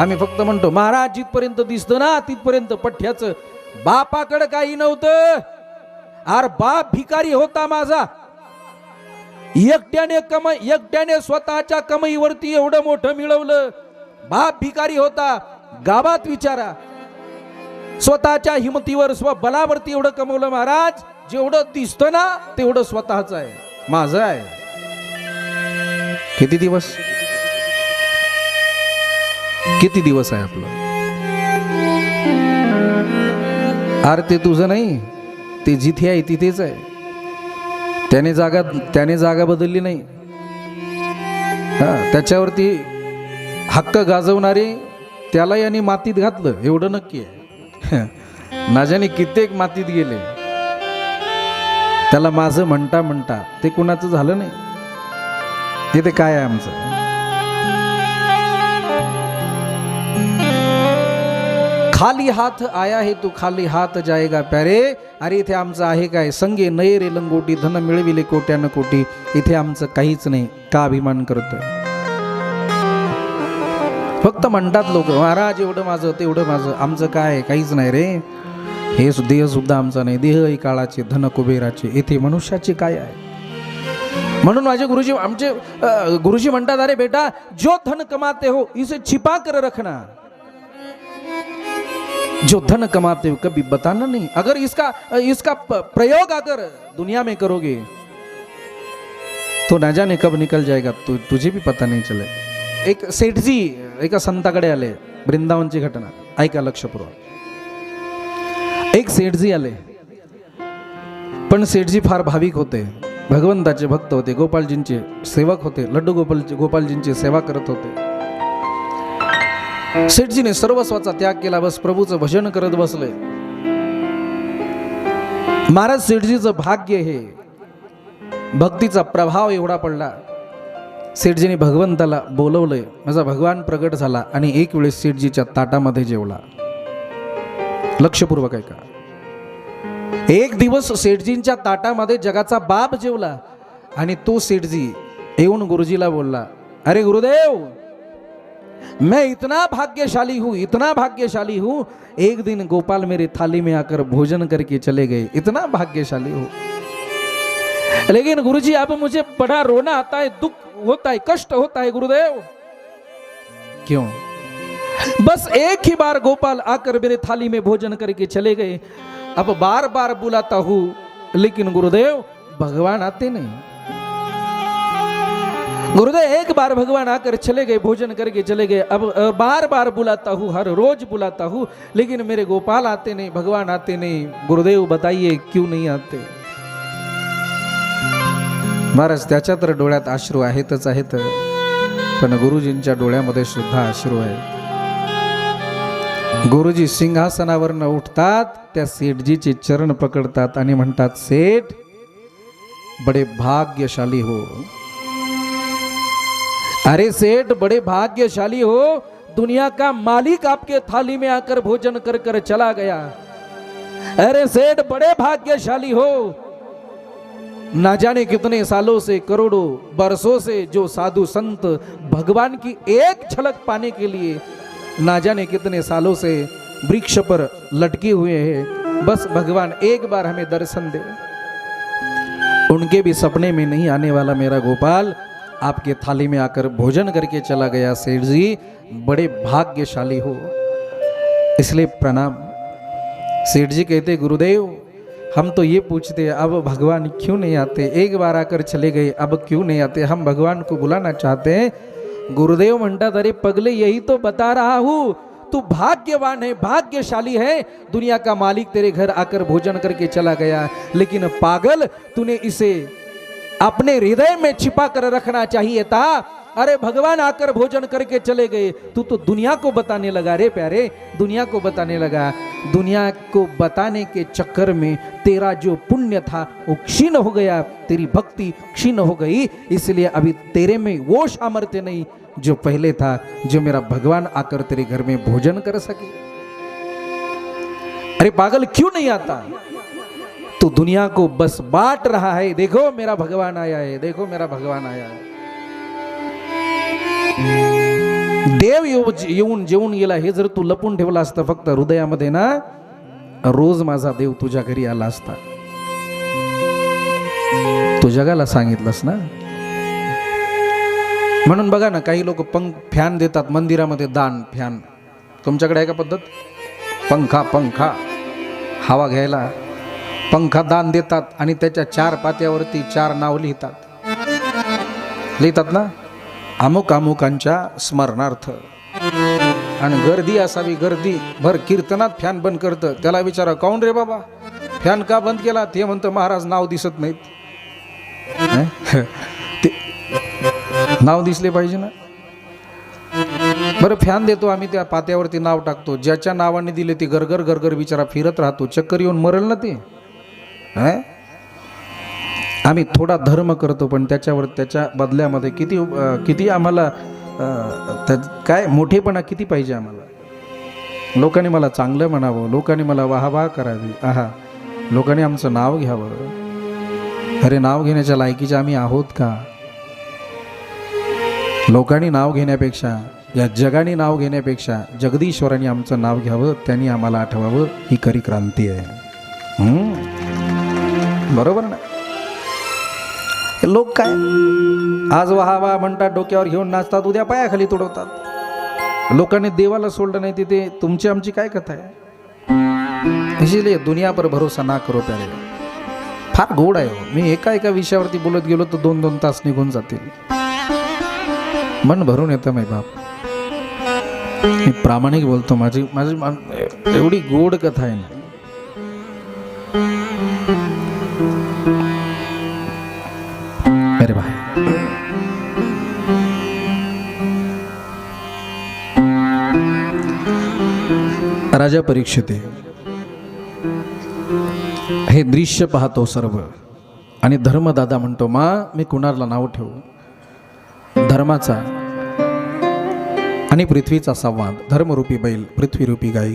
आम्ही फक्त म्हणतो महाराज जिथपर्यंत दिसतं ना तिथपर्यंत पठ्याचं. बापाकडं काही नव्हतं. आर बाप भिकारी होता माझा. एकट्याने कमाई एकट्याने स्वतःच्या कमाईवरती एवढं मोठं मिळवलं. बाप भिकारी होता. गावात विचारा. स्वतःच्या हिमतीवर स्वबलावरती एवढं कमवलं महाराज. जेवढं दिसतं ना तेवढं स्वतःच आहे. माझं आहे. किती दिवस? किती दिवस आहे आपलं? अरे ते तुझं नाही. ते जिथे आहे तिथेच आहे. त्याने जागा त्याने जागा बदलली नाही. हा त्याच्यावरती हक्क गाजवणारे त्याला आणि मातीत घातलं एवढं नक्की आहे. नाजाने कित्येक मातीत गेले. त्याला माझं म्हणता म्हणता ते कुणाचं झालं नाही. हे ते काय आहे आमचं? खाली हात आया हे तू खाली हात जाएगा प्यारे. अरे इथे आमचं आहे काय? संगे नये रे लंगोटी धन मिळविले कोट्यानं कोटी. इथे आमचं काहीच नाही का अभिमान करतोय? फक्त म्हणतात लोक महाराज एवढं माझं तेवढं माझं. आमचं काय? काहीच नाही रे. हे देह सुद्धा आमचा नाही. देह ही काळाचे धन कुबेराचे. इथे मनुष्याचे काय आहे? म्हणून माझे गुरुजी आमचे गुरुजी म्हणतात अरे बेटा जो धन कमाते हो इसे छिपा कर रखना. जो धन कमाते हो कभी बताना नहीं। अगर इसका इसका प्रयोग अगर दुनिया में करोगे तो ना जाने कब निकल जाएगा तु, तुझे भी पता नहीं चले। एक सेठजी एका संताकडे आले वृंदावनची घटना ऐका लक्षपूर्वक एक सेठजी आले पण सेठजी फार भाविक होते भगवंताचे भक्त होते गोपालजींचे सेवक होते लड्डू गोपाल गोपालजींची सेवा करत होते। सेठजीने सर्वस्वाचा त्याग केला बस प्रभूचं भजन करत बसले. महाराज सेठजीचं भाग्य हे भक्तीचा प्रभाव एवढा पडला. सेठजीने भगवंताला बोलवलंय माझा भगवान प्रगट झाला आणि एक वेळेस सेठजीच्या ताटामध्ये जेवला. लक्षपूर्वक आहे का एक दिवस सेठजींच्या ताटामध्ये जगाचा बाप जेवला आणि तो सेठजी येऊन गुरुजीला बोलला अरे गुरुदेव मैं इतना भाग्यशाली हूँ, इतना भाग्यशाली हूँ, एक दिन गोपाल मेरे थाली में आकर भोजन करके चले गए। इतना भाग्यशाली हूँ। लेकिन गुरुजी, अब मुझे बड़ा रोना आता है, दुख होता है, कष्ट होता है, गुरुदेव। क्यों? बस एक ही बार गोपाल आकर मेरे थाली में भोजन करके चले गए। अब बार बार बुलाता हूँ, लेकिन गुरुदेव, भगवान आते नहीं। गुरुदेव एक बार भगवान आकर चले गए भोजन करके चले गए। अब बार बार बुलाता हूँ हर रोज बुलाता हूँ लेकिन मेरे गोपाल आते नहीं भगवान आते नहीं। गुरुदेव बताइए क्यों नहीं आते? महाराज त्याच्या तर डोळ्यात अश्रू आहेतच आहेत. पण गुरुजींच्या डोळ्यामध्ये सुद्धा अश्रू आहेत. गुरुजी सिंहासनावरनं उठतात त्या सेठजीचे चरण पकडतात आणि म्हणतात सेठ बडे भाग्यशाली हो. अरे सेठ, बड़े भाग्यशाली हो। दुनिया का मालिक आपके थाली में आकर भोजन कर कर चला गया। अरे सेठ, बड़े भाग्यशाली हो। ना जाने कितने सालों से, करोड़ों बरसों से जो साधु संत भगवान की एक झलक पाने के लिए ना जाने कितने सालों से वृक्ष पर लटके हुए हैं। बस भगवान एक बार हमें दर्शन दे। उनके भी सपने में नहीं आने वाला मेरा गोपाल। आपके थाली में आकर भोजन करके चला गया सेठ जी। बड़े भाग्यशाली हो। इसलिए प्रणाम। सेठ जी कहते, गुरुदेव, हम तो ये पूछते, अब भगवान क्यों नहीं आते? एक बार आकर चले गए, अब क्यों नहीं आते? हम भगवान को बुलाना चाहते हैं। गुरुदेव म्हणतात अरे पगले, यही तो बता रहा हूँ। तू भाग्यवान है, भाग्यशाली है। दुनिया का मालिक तेरे घर आकर भोजन करके चला गया। लेकिन पागल, तूने इसे अपने हृदय में छिपा कर रखना चाहिए था। अरे भगवान आकर भोजन करके चले गए। तू तो दुनिया को बताने लगा रे प्यारे, दुनिया को बताने लगा। दुनिया को बताने के चक्कर में तेरा जो पुण्य था, वो क्षीण हो गया। तेरी भक्ति क्षीण हो गई। इसलिए अभी तेरे में वो सामर्थ्य नहीं जो पहले था, जो मेरा भगवान आकर तेरे घर में भोजन कर सके। अरे पागल क्यों नहीं आता? तो दुनिया को बस बांट रहा है। देखो मेरा भगवान आया है। देखो मेरा भगवान आया है। देव येऊन जेवून गेला हे जर तू लपून ठेवला असतं फक्त हृदयामध्ये ना रोज माझा देव तुझ्या घरी आला असता. तू जगाला सांगितलंस ना? म्हणून बघा ना काही लोक पंख फॅन देतात मंदिरामध्ये दान फॅन. तुमच्याकडे आहे का पद्धत? पंखा पंखा. हवा घ्यायला. पंखा दान देतात आणि त्याच्या चार पात्यावरती चार नाव लिहितात. लिहितात ना? अमुक अमुकांच्या स्मरणार्थ. आणि गर्दी असावी गर्दी. भर कीर्तनात फॅन बंद करतं. त्याला विचारा काऊन रे बाबा? फॅन का बंद केला? ते म्हणतं महाराज नाव दिसत नाहीत. ते नाव दिसले पाहिजे ना? बरं फॅन देतो आम्ही त्या पात्यावरती नाव टाकतो. ज्याच्या नावाने दिले ते गरगर गरगर विचारा फिरत राहतो. चक्कर येऊन मरल ना ते? आम्ही थोडा धर्म करतो पण त्याच्यावर त्याच्या बदल्यामध्ये किती किती आम्हाला त्या- काय मोठेपणा किती पाहिजे आम्हाला? लोकांनी मला चांगलं म्हणावं लोकांनी मला वाहवाह करावी. आहा लोकांनी आमचं नाव घ्यावं. अरे नाव घेण्याच्या लायकीचे आम्ही आहोत का? लोकांनी नाव घेण्यापेक्षा या जगाने नाव घेण्यापेक्षा जगदीश्वरांनी आमचं नाव घ्यावं त्यांनी आम्हाला आठवावं ही खरी क्रांती आहे. बरोबर ना? लोक काय? आज वाहा म्हणतात डोक्यावर घेऊन नाचतात उद्या पायाखाली तुडवतात. लोकांनी देवाला सोडलं नाही तिथे तुमची आमची काय कथा आहे? इसीलिए दुनिया पर भरोसा ना करो प्यारे. फार गोड आहे हो. मी एका एका विषयावरती बोलत गेलो तर दोन दोन तास निघून जातील. मन भरून येतं माय बाप. मी प्रामाणिक बोलतो माझी माझी एवढी गोड कथा आहे ना. राजा परीक्षिते. हे दृश्य पाहतो सर्व. आणि धर्मदादा म्हणतो मा मी कुणाला नाव ठेवू? धर्माचा आणि पृथ्वीचा संवाद. धर्मरूपी बैल पृथ्वीरूपी गाई.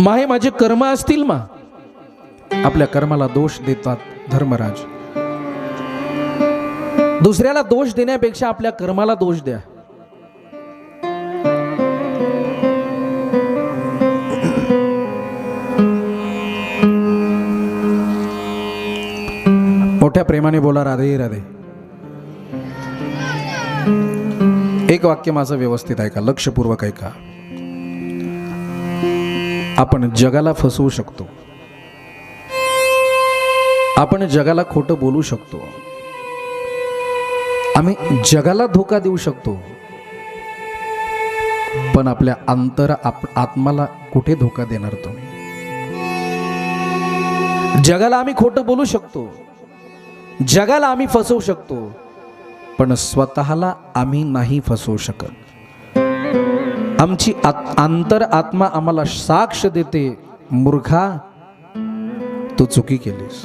मा हे माझे कर्म असतील मा. आपल्या कर्माला दोष देतात धर्मराज. दुसऱ्याला दोष देण्यापेक्षा आपल्या कर्माला दोष द्या. मोठ्या प्रेमाने बोला राधे राधे. एक वाक्य माझं व्यवस्थित ऐका लक्षपूर्वक ऐका. आपण जगाला फसवू शकतो. आपण जगाला खोटं बोलू शकतो. आम्ही जगाला धोका देऊ शकतो. पण आपल्या अंतर आप आत्माला कुठे धोका देणार तुम्ही? जगाला आम्ही खोटं बोलू शकतो. जगाला आम्ही फसवू शकतो पण स्वतःला आम्ही नाही फसवू शकत. आमची आत- अंतर आत्मा आम्हाला साक्ष देते मूर्खा तू चुकी केलीस.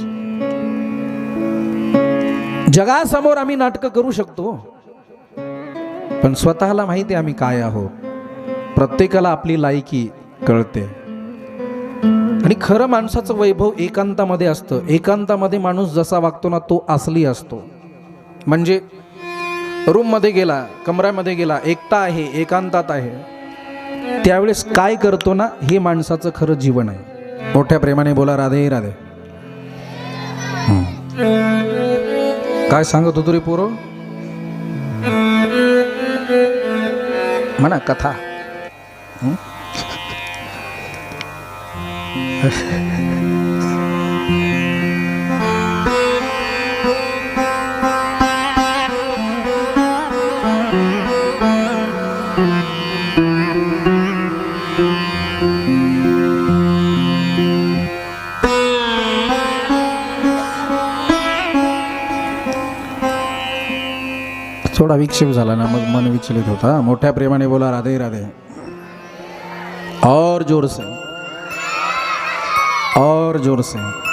जगासमोर आम्ही नाटकं करू शकतो पण स्वतःला माहिती आहे आम्ही काय आहोत. प्रत्येकाला आपली लायकी कळते. आणि खरं माणसाचं वैभव एकांतामध्ये असतं. एकांतामध्ये माणूस जसा वागतो ना तो असली असतो. म्हणजे रूममध्ये गेला कमऱ्यामध्ये गेला एकटा आहे एकांतात आहे. त्यावेळेस काय करतो ना हे माणसाचं खरं जीवन आहे. मोठ्या प्रेमाने बोला राधे राधे. काय सांगत होतो रे पोरो? म्हणा कथा. थोडा विक्षेप झाला ना मग मन विचलित होता. मोठ्या प्रेमाने बोला राधे राधे. और जोर से. और जोर से।